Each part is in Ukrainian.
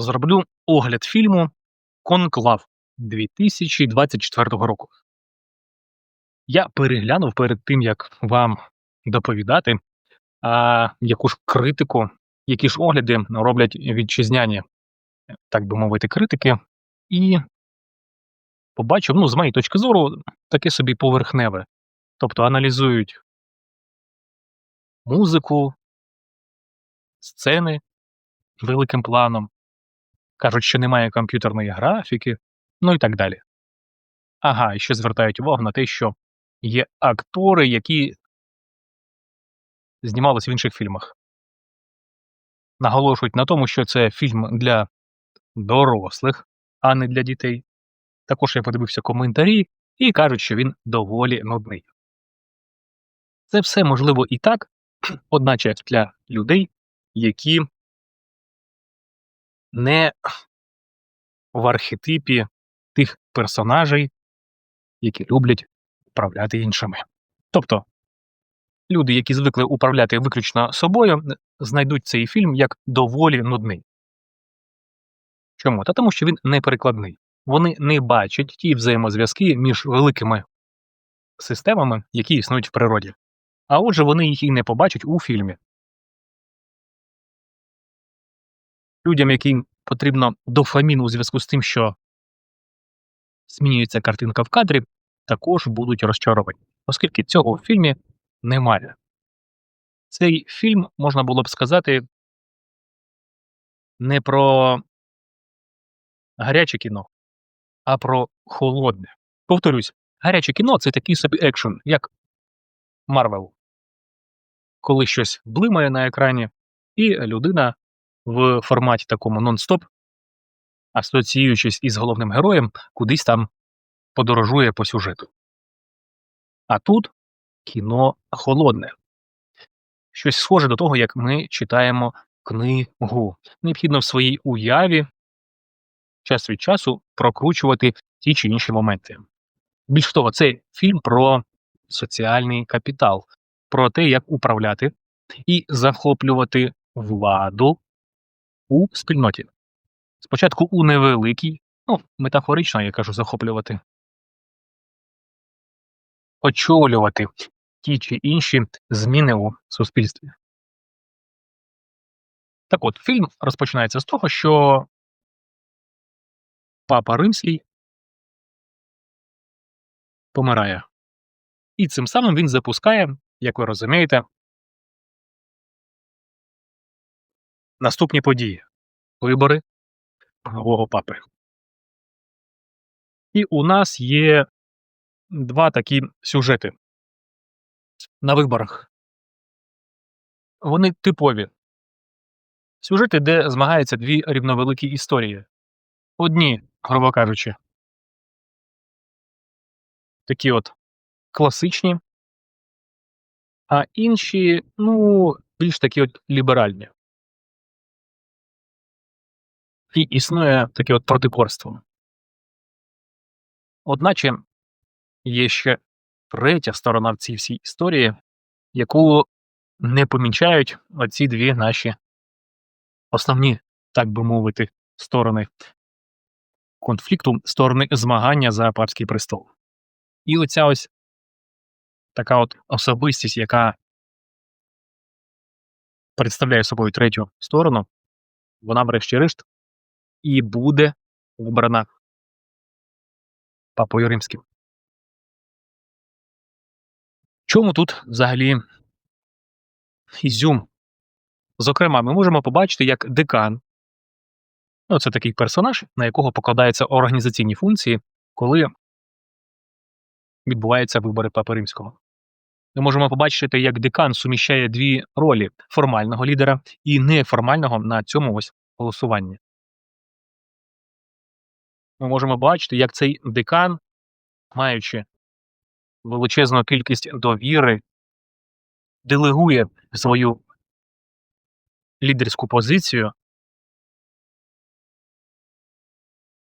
зроблю огляд фільму Конклав 2024 року. Я переглянув перед тим, як вам доповідати, а, яку ж критику, які ж огляди роблять вітчизняні, так би мовити, критики, і побачив, ну, з моєї точки зору, таке собі поверхневе. Тобто аналізують музику, сцени великим планом, кажуть, що немає комп'ютерної графіки, ну і так далі. Ага, і ще звертають увагу на те, що є актори, які знімались в інших фільмах. Наголошують на тому, що це фільм для дорослих, а не для дітей. Також я подивився коментарі і кажуть, що він доволі нудний. Це все можливо і так, одначе для людей, які не в архетипі тих персонажей, які люблять управляти іншими. Тобто люди, які звикли управляти виключно собою, знайдуть цей фільм як доволі нудний. Чому? Та тому, що він не перекладний. Вони не бачать ті взаємозв'язки між великими системами, які існують в природі. А отже, вони їх і не побачать у фільмі. Людям, яким потрібно дофамін у зв'язку з тим, що змінюється картинка в кадрі, також будуть розчаровані, оскільки цього в фільмі немає. Цей фільм можна було б сказати не про гаряче кіно, а про холодне. Повторюсь, гаряче кіно це такий собі екшен, як Марвел. Коли щось блимає на екрані, і людина в форматі такому нон-стоп, асоціюючись із головним героєм, кудись там подорожує по сюжету. А тут кіно холодне. Щось схоже до того, як ми читаємо книгу. Необхідно в своїй уяві час від часу прокручувати ті чи інші моменти. Більш того, це фільм про соціальний капітал, про те, як управляти і захоплювати владу у спільноті. Спочатку у невеликій, ну, метафорично, я кажу, захоплювати, очолювати ті чи інші зміни у суспільстві. Так от, фільм розпочинається з того, що папа римський помирає. І цим самим він запускає, як ви розумієте, наступні події вибори нового папи. І у нас є два такі сюжети на виборах. Вони типові. Сюжети, де змагаються дві рівновеликі історії. Одні, грубо кажучи, такі от класичні, а інші, ну, більш такі от ліберальні. І існує таке от протипорство. Одначе є ще третя сторона в цій всій історії, яку не помічають оці дві наші основні, так би мовити, сторони конфлікту, сторони змагання за папський престол. І оця ось така от особистість, яка представляє собою третю сторону, вона, врешті-решт, і буде обрана папою римським. Чому тут взагалі ізюм? Зокрема, ми можемо побачити, як декан, ну, це такий персонаж, на якого покладаються організаційні функції, коли відбуваються вибори папи римського. Ми можемо побачити, як декан суміщає дві ролі формального лідера і неформального на цьому ось голосуванні. Ми можемо бачити, як цей декан, маючи величезну кількість довіри, делегує свою лідерську позицію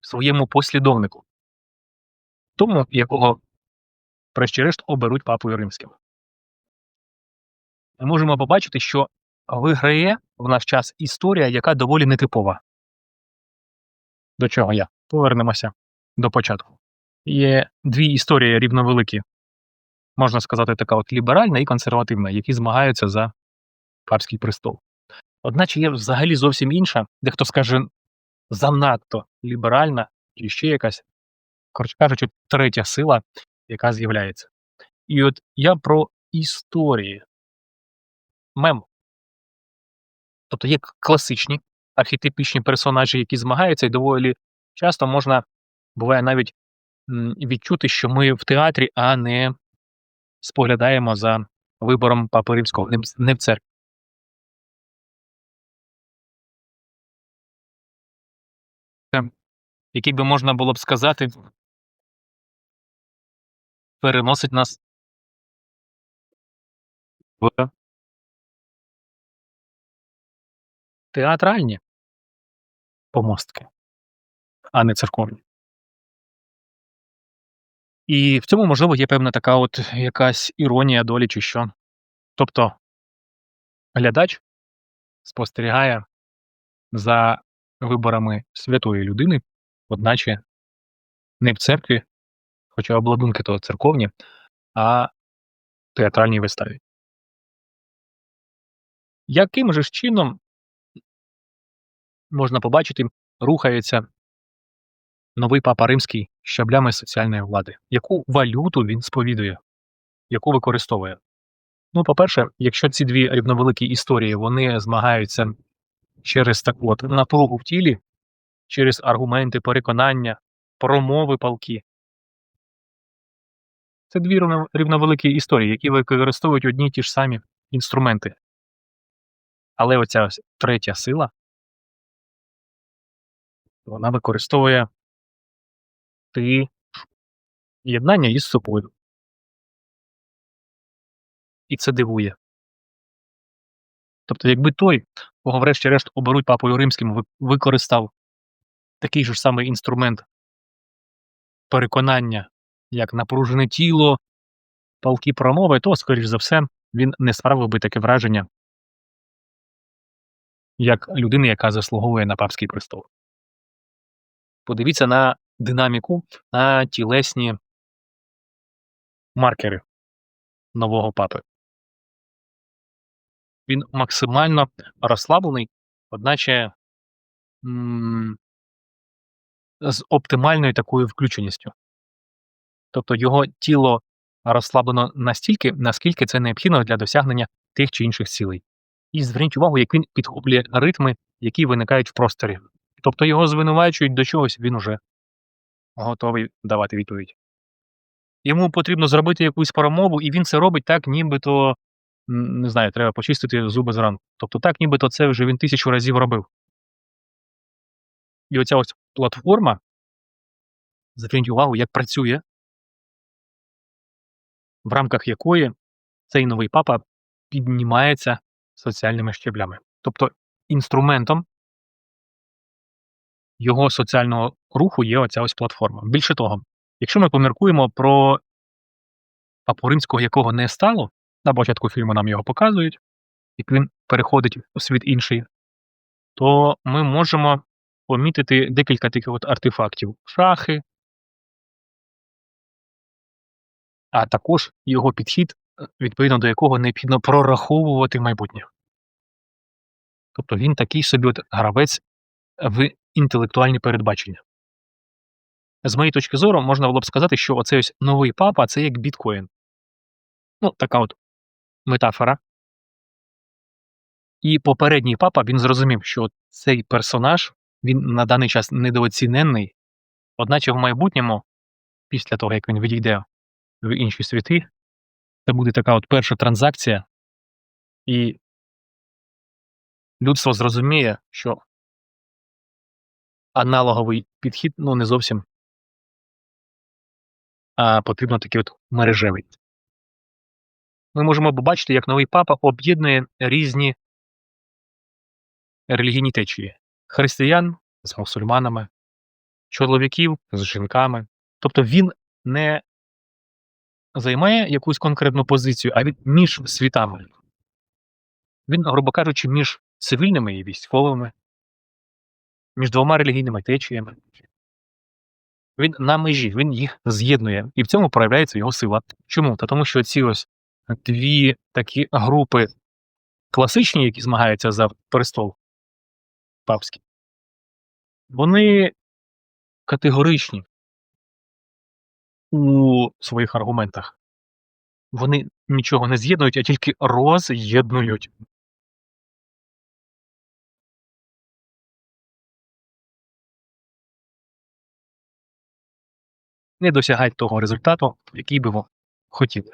своєму послідовнику, тому, якого, врешті-решт, оберуть папою римським. Ми можемо побачити, що виграє в наш час історія, яка доволі нетипова. До чого я? Повернемося до початку. Є дві історії рівновеликі. Можна сказати, така от ліберальна і консервативна, які змагаються за папський престол. Одначе є взагалі зовсім інша, дехто скаже занадто ліберальна, чи ще якась, коротше кажучи, третя сила, яка з'являється. І от я про історії. Мем. Тобто є класичні архетипічні персонажі, які змагаються, і доволі часто можна, буває навіть відчути, що ми в театрі, а не споглядаємо за вибором Папи Римського, не в- церкві. Який би можна було б сказати, переносить нас в театральні помостки, а не церковні. І в цьому, можливо, є певна така от якась іронія долі чи що. Тобто глядач спостерігає за виборами святої людини, одначе не в церкві, хоча обладунки то церковні, а в театральній виставі. Яким же ж чином можна побачити, рухається новий папа римський щаблями соціальної влади? Яку валюту він сповідує, яку використовує? Ну, по-перше, якщо ці дві рівновеликі історії вони змагаються через таку от напругу в тілі, через аргументи, переконання, промови палки. Це дві рівновеликі історії, які використовують одні й ті ж самі інструменти. Але оця ось третя сила, вона використовує ти єднання із собою. І це дивує. Тобто, якби той, кого врешті-решт оберуть папою римським, використав такий же ж самий інструмент переконання, як напружене тіло, палки промови, то, скоріш за все, він не справив би таке враження, як людини, яка заслуговує на папський престол. Подивіться на динаміку, на тілесні маркери нового папи. Він максимально розслаблений, одначе з оптимальною такою включеністю. Тобто його тіло розслаблено настільки, наскільки це необхідно для досягнення тих чи інших цілей. І зверніть увагу, як він підхоплює ритми, які виникають в просторі. Тобто його звинувачують до чогось, він уже готовий давати відповідь. Йому потрібно зробити якусь промову, і він це робить так, нібито, не знаю, треба почистити зуби зранку. Тобто так, нібито це вже він тисячу разів робив. І оця ось платформа, зверніть увагу, як працює, в рамках якої цей новий папа піднімається соціальними щеблями. Тобто інструментом його соціального руху є оця ось платформа. Більше того, якщо ми поміркуємо про папу римського, якого не стало, на початку фільму нам його показують, як він переходить у світ інший, то ми можемо помітити декілька таких от артефактів: шахи, а також його підхід, е, відповідно до якого необхідно прораховувати майбутнє. Тобто він такий собі от гравець в інтелектуальні передбачення. З моєї точки зору, можна було б сказати, що оцей ось новий папа це як біткоін. Ну, така от метафора. І попередній папа він зрозумів, що цей персонаж він на даний час недооціненний, одначе в майбутньому, після того як він відійде в інші світи, це буде така от перша транзакція, і людство зрозуміє, що аналоговий підхід ну, не зовсім, а потрібно такий от мережевий. Ми можемо побачити, як новий папа об'єднує різні релігійні течії християн з мусульманами, чоловіків з жінками. Тобто він не займає якусь конкретну позицію, а він між світами. Він, грубо кажучи, між цивільними і військовими, між двома релігійними течіями. Він на межі, він їх з'єднує, і в цьому проявляється його сила. Чому? Та тому, що ці ось дві такі групи класичні, які змагаються за престол папський, вони категоричні у своїх аргументах. Вони нічого не з'єднують, а тільки роз'єднують. Не досягають того результату, який би ви хотіли.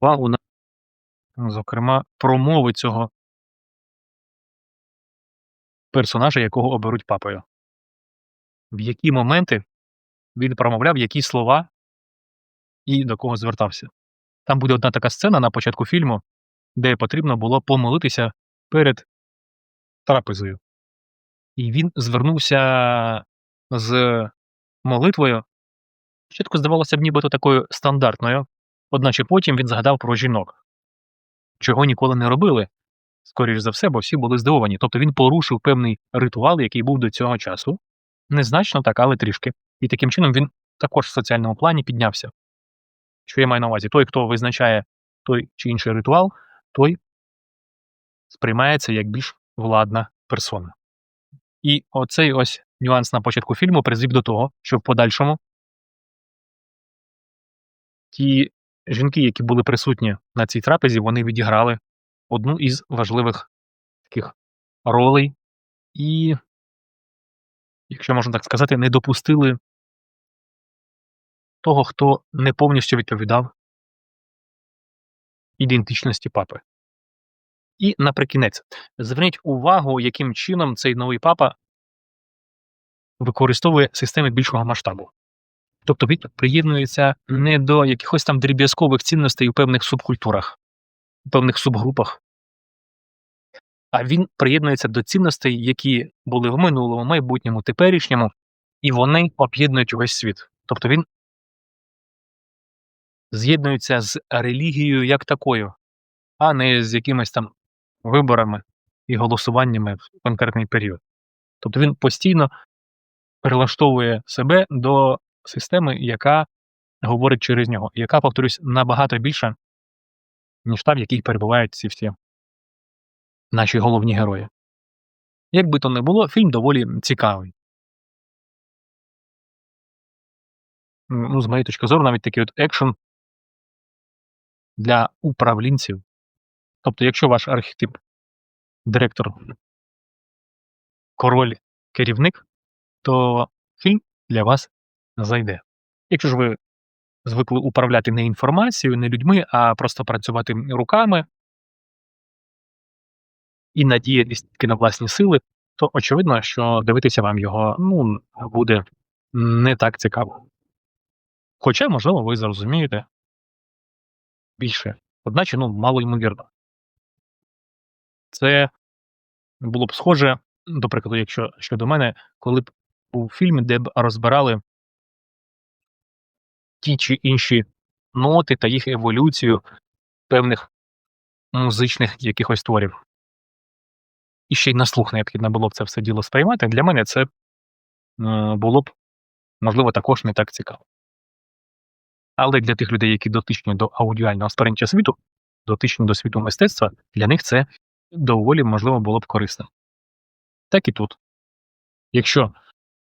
Увагу на зокрема, промови цього персонажа, якого оберуть папою. В які моменти він промовляв які слова і до кого звертався. Там буде одна така сцена на початку фільму, де потрібно було помолитися перед трапезою. І він звернувся з молитвою. Спочатку здавалося б, нібито такою стандартною, одначе потім він згадав про жінок, чого ніколи не робили, скоріш за все, бо всі були здивовані. Тобто він порушив певний ритуал, який був до цього часу. Незначно так, але трішки. І таким чином він також в соціальному плані піднявся. Що я маю на увазі? Той, хто визначає той чи інший ритуал, той сприймається як більш владна персона. І оцей ось нюанс на початку фільму призвів до того, що в подальшому ті жінки, які були присутні на цій трапезі, вони відіграли одну із важливих таких ролей і, якщо можна так сказати, не допустили того, хто не повністю відповідав ідентичності папи. І наприкінець, зверніть увагу, яким чином цей новий папа використовує системи більшого масштабу. Тобто він приєднується не до якихось там дріб'язкових цінностей у певних субкультурах, у певних субгрупах, а він приєднується до цінностей, які були в минулому, майбутньому, теперішньому, і вони об'єднують увесь світ. Тобто він з'єднується з релігією як такою, а не з якимись там виборами і голосуваннями в конкретний період. Тобто він постійно прилаштовує себе до системи, яка говорить через нього, яка, повторюсь, набагато більша, ніж та, в якій перебувають ці всі наші головні герої. Як би то не було, фільм доволі цікавий. Ну, з моєї точки зору, навіть такий от екшен для управлінців. Тобто, якщо ваш архетип директор, король, керівник, то фільм для вас зайде. Якщо ж ви звикли управляти не інформацією, не людьми, а просто працювати руками і надіятись тільки на власні сили, то очевидно, що дивитися вам його ну, буде не так цікаво. Хоча, можливо, ви зрозумієте більше. Одначе, ну, мало ймовірно. Це було б схоже, до прикладу, якщо щодо мене, коли б був фільм, де б розбирали ті чи інші ноти та їх еволюцію певних музичних якихось творів. І ще й на слух необхідно було б це все діло сприймати. Для мене це е, було б, можливо, також не так цікаво. Але для тих людей, які дотичні до аудіального сприйняття світу, дотичні до світу мистецтва, для них це доволі можливо було б корисно. Так і тут. Якщо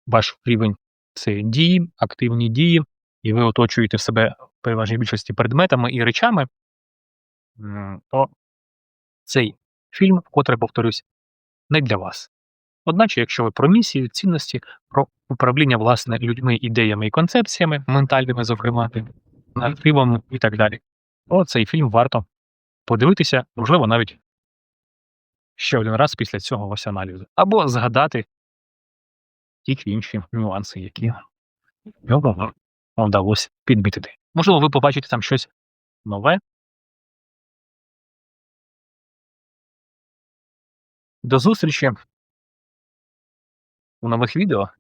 ваш рівень це дії, активні дії, і ви оточуєте себе в переважній більшості предметами і речами, то цей фільм, вкотре повторюсь, не для вас. Одначе, якщо ви про місію, цінності, про управління власне людьми, ідеями і концепціями, ментальними, зокрема, наративами і так далі, то цей фільм варто подивитися, можливо, навіть ще один раз після цього ось аналізу, або згадати ті чи інші нюанси, які вам вдалося підмітити. Можливо, ви побачите там щось нове. До зустрічі у нових відео.